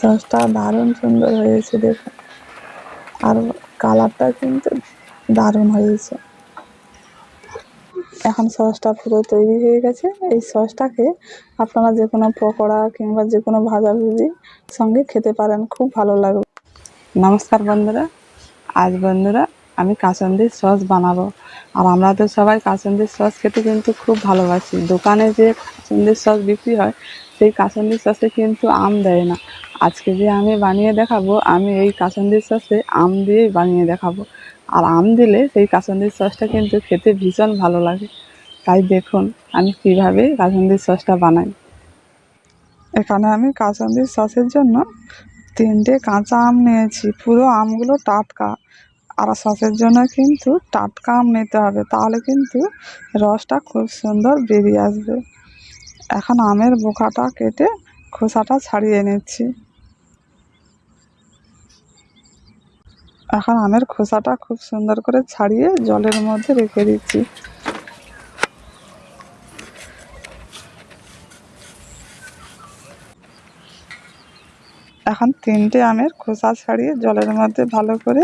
সসটা দারুণ সুন্দর হয়েছে, দেখুন। আর কালারটা কিন্তু দারুণ হয়েছে। এখন সসটা পুরো তৈরি হয়ে গেছে। এই সসটাকে আপনারা যে কোনো পকোড়া কিংবা যে কোনো ভাজাভুজি সঙ্গে খেতে পারেন, খুব ভালো লাগবে। নমস্কার বন্ধুরা, আজ বন্ধুরা আমি কাসন্দির সস বানাবো। আর আমরা তো সবাই কাসন্দির সস খেতে কিন্তু খুব ভালোবাসি। দোকানে যে কাসন্দির সস বিক্রি হয় সেই কাসন্দির সসে কিন্তু আম দেয় না। আজকে যে আমি বানিয়ে দেখাবো, আমি এই কাসন্দির সসে আম দিয়েই বানিয়ে দেখাবো। আর আম দিলে সেই কাসন্দির সসটা কিন্তু খেতে ভীষণ ভালো লাগে। তাই দেখুন আমি কীভাবে কাসন্দির সসটা বানাই। এখানে আমি কাসন্দির সসের জন্য তিনটে কাঁচা আম নিয়েছি, পুরো আমগুলো টাটকা। আর সসের জন্য কিন্তু টাটকা আম নিতে হবে, তাহলে কিন্তু রসটা খুব সুন্দর বেরিয়ে আসবে। এখন আমের বোকাটা কেটে খোসাটা ছাড়িয়ে নিচ্ছি। এখন আমের খোসাটা খুব সুন্দর করে ছাড়িয়ে জলের মধ্যে রেখে দিচ্ছি। এখন তিনটে আমের খোসা ছাড়িয়ে জলের মধ্যে ভালো করে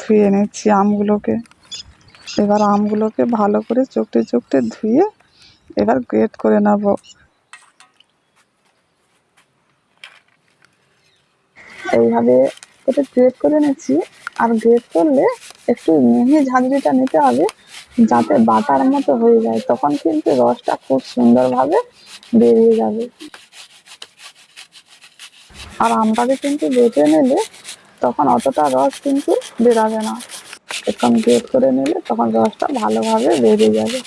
ধুয়ে নিচ্ছি আমগুলোকে। এবার আমগুলোকে ভালো করে চোখটে চোখটে ধুয়ে এবার গ্রেট করে নেব। এইভাবে এটা গ্রেট করে নিচ্ছি আর গ্রেট করলে একটু মিহি ঝাঁঝরিটা নিতে হবে, যাতে বাটার মতো হয়ে যায়। তখন কিন্তু রসটা খুব সুন্দরভাবে বেরিয়ে যাবে। আর আমটাকে কিন্তু বেটে নিলে তখন অতটা রস কিন্তু বেরাবে না। একদম গ্রেট করে নিলে তখন রসটা ভালোভাবে বেরিয়ে যাবে।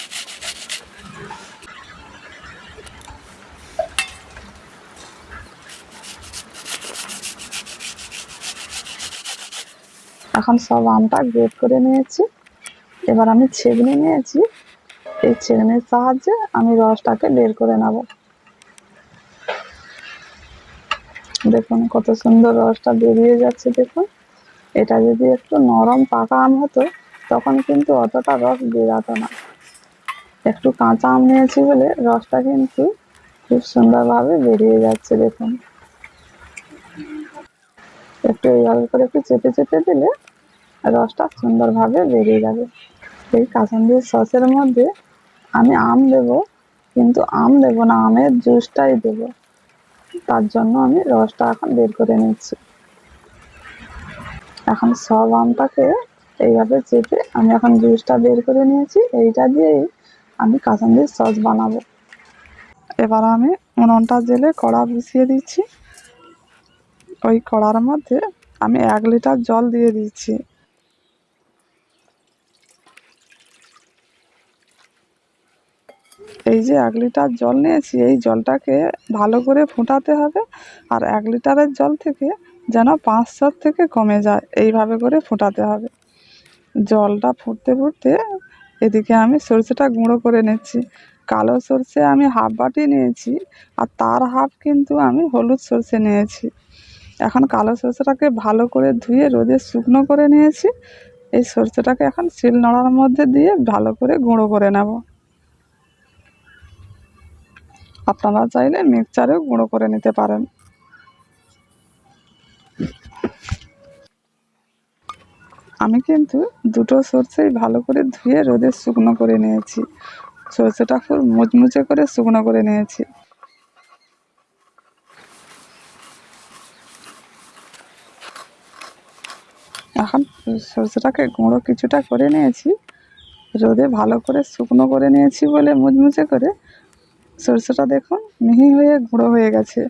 এখন সব আমটা গ্রেট করে নিয়েছি। এবার আমি ছেগনি নিয়েছি। এই ছেগনির সাহায্যে আমি রসটাকে বের করে নেব। দেখুন কত সুন্দর রসটা বেরিয়ে যাচ্ছে, দেখুন। এটা যদি একটু নরম পাকা আম হতো, তখন কিন্তু অতটা রস বেরাতো না। একটু কাঁচা আম নিয়েছি বলে রসটা কিন্তু খুব সুন্দরভাবে বেরিয়ে যাচ্ছে, দেখুন। একটু এইভাবে করে একটু চেপে চেপে দিলে রসটা সুন্দরভাবে বেরিয়ে যাবে। এই কাসন্দির সসের মধ্যে আমি আম দেব, কিন্তু আম দেব না, আমের জুসটাই দেব। তার জন্য আমি রসটা এখন বের করে নিচ্ছি। এখন সব আমটাকে এইভাবে চেপে আমি এখন জুসটা বের করে নিয়েছি, এইটা দিয়েই আমি কাসন্দির সস বানাবো। এবার আমি উনুনটা জেলে কড়া বসিয়ে দিচ্ছি। ওই কড়ার মধ্যে আমি এক লিটার জল দিয়ে দিচ্ছি। এই যে এক লিটার জল নিয়েছি, এই জলটাকে ভালো করে ফোটাতে হবে আর এক লিটারের জল থেকে যেন পাঁচ পাঁচশোর থেকে কমে যায়, এইভাবে করে ফোটাতে হবে। জলটা ফুটতে ফুটতে এদিকে আমি সরষেটা গুঁড়ো করে নিচ্ছি। কালো সরষে আমি হাফ বাটি নিয়েছি আর তার হাফ কিন্তু আমি হলুদ সরষে নিয়েছি। এখন কালো সরষেটাকে ভালো করে ধুয়ে রোদে শুকনো করে নিয়েছি। এই সরষেটাকে এখন শিল নোড়ার মধ্যে দিয়ে ভালো করে গুঁড়ো করে নেব। আপনারা চাইলে মিক্সচারেও গুঁড়ো করে নিতে পারেন। আমি কিন্তু দুটো সরষেই ভালো করে ধুয়ে রোদে শুকনো করে নিয়েছি। সরষেটা খুব মুচমুচে করে শুকনো করে নিয়েছি। এখন সরষেটাকে গুঁড়ো কিছুটা করে নিয়েছি। রোদে ভালো করে শুকনো করে নিয়েছি বলে মুচমুচে করে সরষেটা দেখুন মিহি হয়ে গুঁড়ো হয়ে গেছে।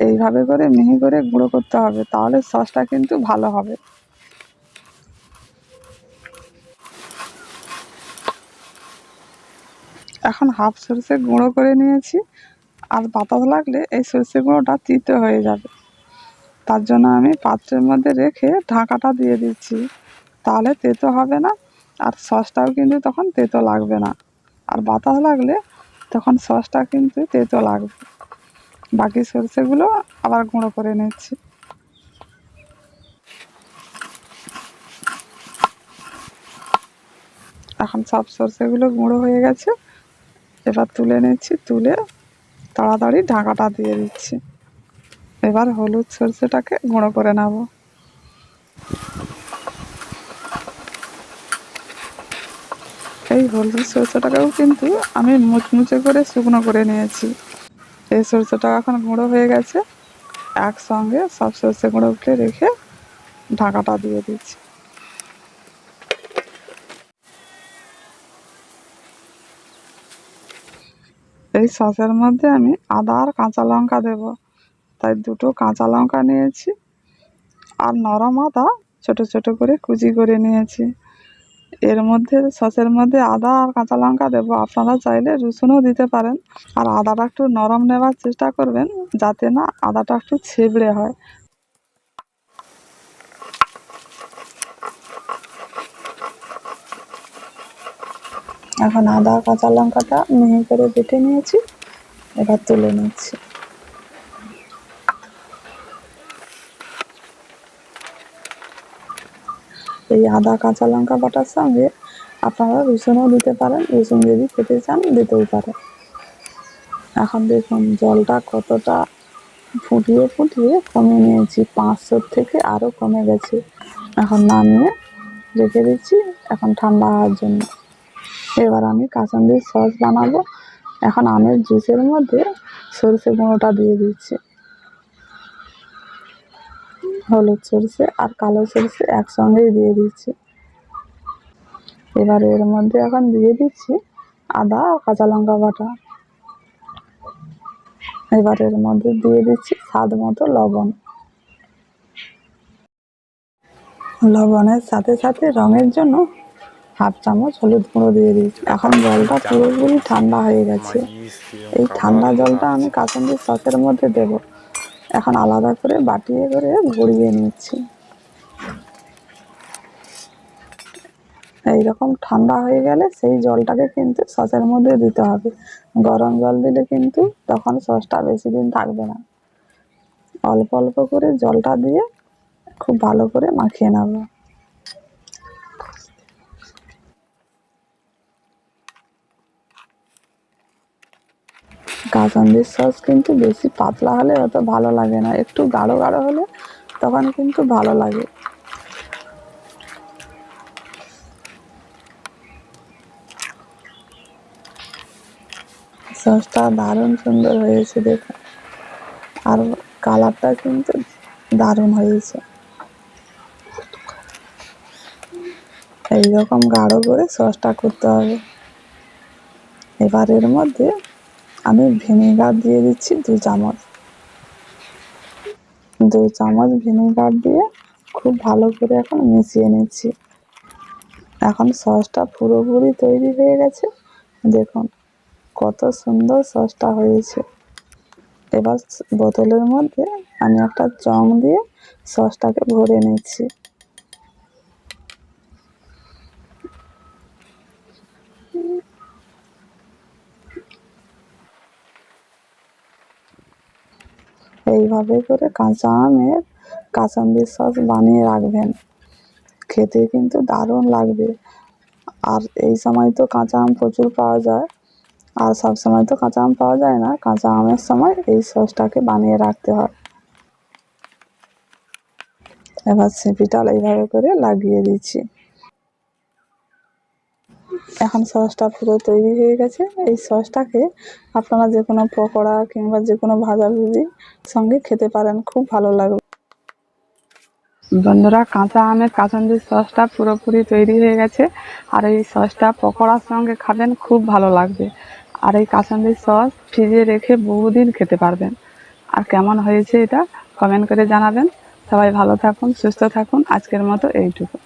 এইভাবে করে মিহি করে গুঁড়ো করতে হবে, তাহলে সসটা কিন্তু ভালো হবে। এখন হাফ সরষে গুঁড়ো করে নিয়েছি, আর বাতাস লাগলে এই সরষে গুঁড়োটা তিতে হয়ে যাবে। তার জন্য আমি পাত্রের মধ্যে রেখে ঢাকাটা দিয়ে দিচ্ছি, তাহলে তেতো হবে না, আর সসটাও কিন্তু তখন তেতো লাগবে না। আর বাতাস লাগলে তখন সসটা কিন্তু তেতো লাগবে। বাকি সরষেগুলো আবার গুঁড়ো করে নিচ্ছি। এখন সব সরষেগুলো গুঁড়ো হয়ে গেছে। এবার তুলে নিচ্ছি, তুলে তাড়াতাড়ি ঢাকাটা দিয়ে দিচ্ছি। এবার হলুদ সরষেটাকে গুঁড়ো করে নেব। এই হলুদ সর্ষেটাকেও কিন্তু আমি মুচমুচে করে শুকনো করে নিয়েছি। এই সর্ষেটা এখন গুঁড়ো হয়ে গেছে। একসঙ্গে সব সর্ষে গুঁড়োকে রেখে ঢাকাটা দিয়ে দিচ্ছি। এই সসের মধ্যে আমি আদা আর কাঁচা লঙ্কা দেব। তাই দুটো কাঁচা লঙ্কা নিয়েছি আর নরম আদা ছোট ছোট করে কুচি করে নিয়েছি। এর মধ্যে, সসের মধ্যে আদা আর কাঁচা লঙ্কা দেবো। আপনারা চাইলে রসুনও দিতে পারেন। আর আদাটা একটু নরম নেওয়ার চেষ্টা করবেন, যাতে না আদাটা একটু ছেবড়ে হয়। এখন আদা কাঁচা লঙ্কাটা মিহি করে বেটে নিয়েছি। এবার তুলে নিচ্ছি। এই আদা, কাঁচা লঙ্কা বাটার সঙ্গে আপনারা রসুনও দিতে পারেন, রসুন যদি খেতে চান দিতেও পারেন। এখন দেখুন, জলটা কতটা ফুটিয়ে ফুটিয়ে কমিয়ে নিয়েছি, পাঁচশোর থেকে আরও কমে গেছে। এখন নামিয়ে রেখে দিচ্ছি, এখন ঠান্ডা হওয়ার জন্য। এবার আমি কাসন্দির সস বানাবো। এখন আমের জুসের মধ্যে সরষে গুঁড়োটা দিয়ে দিচ্ছি। হলুদ সরষে আর কালো সরষে একসঙ্গেই দিয়ে দিচ্ছি। এবার এর মধ্যে এখন দিয়ে দিচ্ছি আদা কাঁচা লঙ্কা বাটা। এবার এর মধ্যে দিয়ে দিচ্ছি স্বাদ মতো লবণ। লবণের সাথে সাথে রঙের জন্য হাফ চামচ হলুদ গুঁড়ো দিয়ে দিচ্ছি এখন জলটা পুরোপুরি ঠান্ডা হয়ে গেছে। এই ঠান্ডা জলটা আমি কাসন্দির সসের মধ্যে দেব। এখন আলাদা করে বাটিয়ে করে গড়িয়ে নিচ্ছি। এইরকম ঠান্ডা হয়ে গেলে সেই জলটাকে কিন্তু সসের মধ্যে দিতে হবে। গরম জল দিলে কিন্তু তখন সসটা বেশি দিন থাকবে না। অল্প অল্প করে জলটা দিয়ে খুব ভালো করে মাখিয়ে নেব। কাসন্দির সস কিন্তু বেশি পাতলা হলে অত ভালো লাগে না। একটু গাঢ় গাঢ় হলে তখন কিন্তু ভালো লাগে। সসটা দারুণ সুন্দর হয়েছে দেখুন। আর কালারটা কিন্তু দারুণ হয়েছে। এইরকম গাঢ় করে সসটা করতে হবে। এবার এর মধ্যে আমি ভিনেগার দিয়ে দিচ্ছি দু চামচ। দু চামচ ভিনেগার দিয়ে খুব ভালো করে এখন মিশিয়ে নিচ্ছি। এখন সসটা পুরোপুরি তৈরি হয়ে গেছে। দেখুন, কত সুন্দর সসটা হয়েছে। এবার বোতলের মধ্যে আমি একটা চং দিয়ে সসটাকে ভরে নিচ্ছি। এইভাবে করে কাঁচা আমের কাসন্দির সস বানিয়ে রাখবেন। খেতে কিন্তু দারুণ লাগবে। আর এই সময় তো কাঁচা আম প্রচুর পাওয়া যায়। আর সব সময় তো কাঁচা আম পাওয়া যায় না। কাঁচা আমের সময় এই সসটাকে বানিয়ে রাখতে হয়। এবার সিপিটা এইভাবে করে লাগিয়ে দিচ্ছি। এখন সসটা পুরো তৈরি হয়ে গেছে। এই সসটাকে আপনারা যে কোনো পকোড়া কিংবা যে কোনো ভাজাভুজি সঙ্গে খেতে পারেন, খুব ভালো লাগবে। বন্ধুরা, কাঁচা আমের কাসন্দির সসটা পুরোপুরি তৈরি হয়ে গেছে। আর এই সসটা পকোড়ার সঙ্গে খাবেন, খুব ভালো লাগবে। আর এই কাসন্দির সস ফ্রিজে রেখে বহুদিন খেতে পারবেন। আর কেমন হয়েছে এটা কমেন্ট করে জানাবেন। সবাই ভালো থাকুন, সুস্থ থাকুন। আজকের মতো এইটুকু।